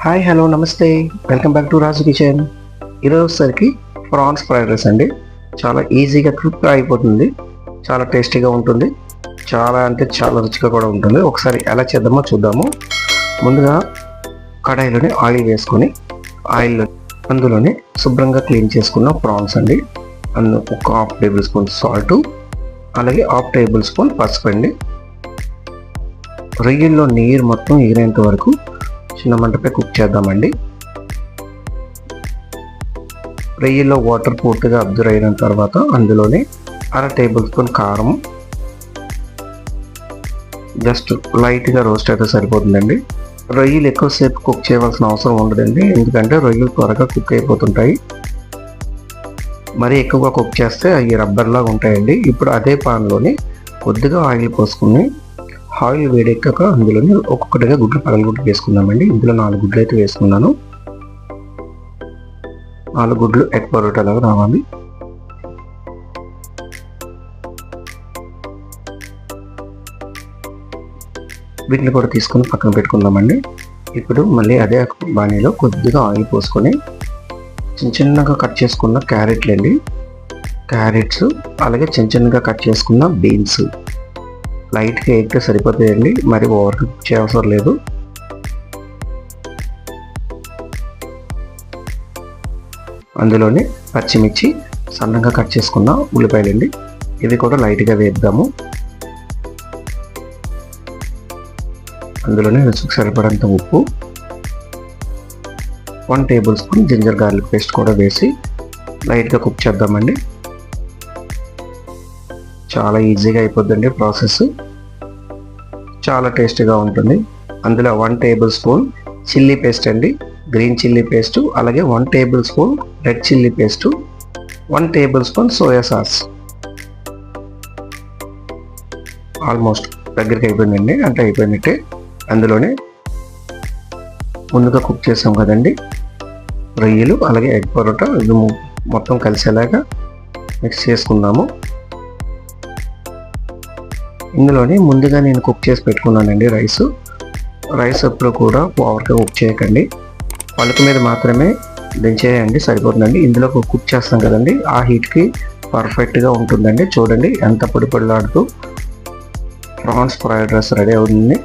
Hi hello నమస్తే. Welcome back to Raju kitchen. ఈరోజుసరికి prawns fried rice అండి. చాలా ఈజీగా క్విక్గా అయిపోతుంది. చాలా టేస్టీగా ఉంటుంది. చాలా అంటే చాలా రుచిగా కూడా ఉంటుంది. ఒకసారి ఎలా చేద్దామో చూద్దాము. ముందుగా కడాయిలోనే ఆయిల్ వేసుకొని ఆయిల్ అందులోనే శుభ్రంగా క్లీన్ చేసుకున్న ప్రాన్స్ అండి. అందులో ఒక హాఫ్ టేబుల్ స్పూన్ సాల్ట్ అలాగే హాఫ్ టేబుల్ స్పూన్ పసుపు అండి. రొయ్యల్లో నీరు మొత్తం ఎగిరేంత వరకు చిన్న మంటపై కుక్ చేద్దామండి. రొయ్యల్లో వాటర్ పూర్తిగా అబ్జర్వ్ అయిన తర్వాత అందులోనే అర టేబుల్ స్పూన్ కారం. జస్ట్ లైట్గా రోస్ట్ అయితే సరిపోతుందండి. రొయ్యలు ఎక్కువసేపు కుక్ చేయవలసిన అవసరం ఉండదండి. ఎందుకంటే రొయ్యలు త్వరగా కుక్ అయిపోతుంటాయి. మరీ ఎక్కువగా కుక్ చేస్తే అవి రబ్బర్లాగా ఉంటాయండి. ఇప్పుడు అదే పాన్లోని కొద్దిగా ఆయిల్ పోసుకుని ఆయిల్ వేడెక్కాక అందులోనే ఒక్కొక్కటిగా గుడ్లు పగలగొట్టు వేసుకుందామండి. ఇందులో నాలుగు గుడ్లు అయితే వేసుకున్నాను. నాలుగు గుడ్లు ఎగ్ పరోటాలాగా రావాలి. వీటిని కూడా తీసుకొని పక్కన పెట్టుకుందామండి. ఇప్పుడు మళ్ళీ అదే బాణీలో కొద్దిగా ఆయిల్ పోసుకొని చిన్న చిన్నగా కట్ చేసుకున్న క్యారెట్లు అండి క్యారెట్స్ అలాగే చిన్న చిన్నగా కట్ చేసుకున్న బీన్స్. లైట్గా ఎగ్గా సరిపోతాయండి. మరి ఓవర్ కుక్ చేయవసరం లేదు. అందులోనే పచ్చిమిర్చి సన్నగా కట్ చేసుకున్న ఉల్లిపాయలండి. ఇవి కూడా లైట్గా వేద్దాము. అందులోనే రుచికి సరిపడంత ఉప్పు. One tablespoon ginger garlic paste కూడా వేసి లైట్గా కుక్ చేద్దామండి. చాలా ఈజీగా అయిపోద్దండి ప్రాసెస్. చాలా టేస్టీగా ఉంటుంది. అందులో one table spoon chilli paste అండి. గ్రీన్ చిల్లీ పేస్ట్ అలాగే one tablespoon red chilli paste one tablespoon soya sauce. Almost దగ్గరికి అయిపోయిందండి అంటే అయిపోయినట్టే. అందులోనే ముందుగా కుక్ చేసాం కదండి. రొయ్యలు అలాగే ఎగ్ పరోటా ఇది మొత్తం కలిసేలాగా మిక్స్ చేసుకుందాము. ఇందులోనే ముందుగా నేను కుక్ చేసి పెట్టుకున్నానండి రైస్. రైస్ ఎప్పుడు కూడా ఓవర్గా కుక్ చేయకండి. పలుకు మీద మాత్రమే దించేయండి సరిపోతుందండి. ఇందులో కుక్ చేస్తాం కదండి ఆ హీట్కి పర్ఫెక్ట్గా ఉంటుందండి. చూడండి ఎంత పొడి పొడిలాడుతూ ప్రాన్స్ ఫ్రైడ్ రైస్ రెడీ అవుతుంది.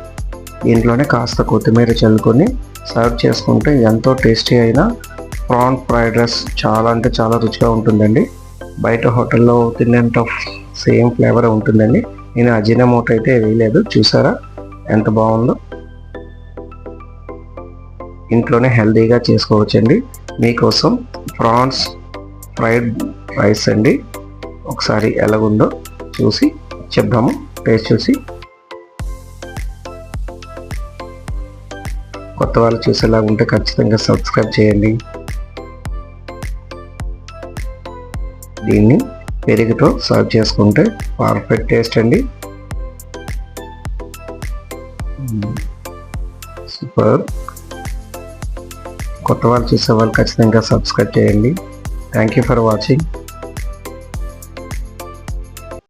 దీంట్లోనే కాస్త కొత్తిమీర చల్లుకొని సర్వ్ చేసుకుంటే ఎంతో టేస్టీ అయిన ప్రాన్ ఫ్రైడ్ రైస్ చాలా అంటే చాలా రుచిగా ఉంటుందండి. బయట హోటల్లో తినేంత సేమ్ ఫ్లేవర్ ఉంటుందండి. నేను అజినమోట అయితే వేయలేదు. చూసారా? ఎంత బాగుందో. ఇంట్లోనే హెల్తీగా చేసుకోవచ్చండి. మీకోసం ప్రాన్స్ ఫ్రైడ్ రైస్ అండి. ఒకసారి ఎలాగుందో చూసి చెప్దాము. టేస్ట్ చూసి. కొత్త వాళ్ళు చూసేలా ఉంటే ఖచ్చితంగా సబ్స్క్రైబ్ చేయండి. దీన్ని పెరుగుతో సర్వ్ చేసుకుంటే పర్ఫెక్ట్ టేస్ట్ అండి. సూపర్. కొత్త వాళ్ళు చూసే వాళ్ళు ఖచ్చితంగా సబ్స్క్రైబ్ చేయండి. Thank you for watching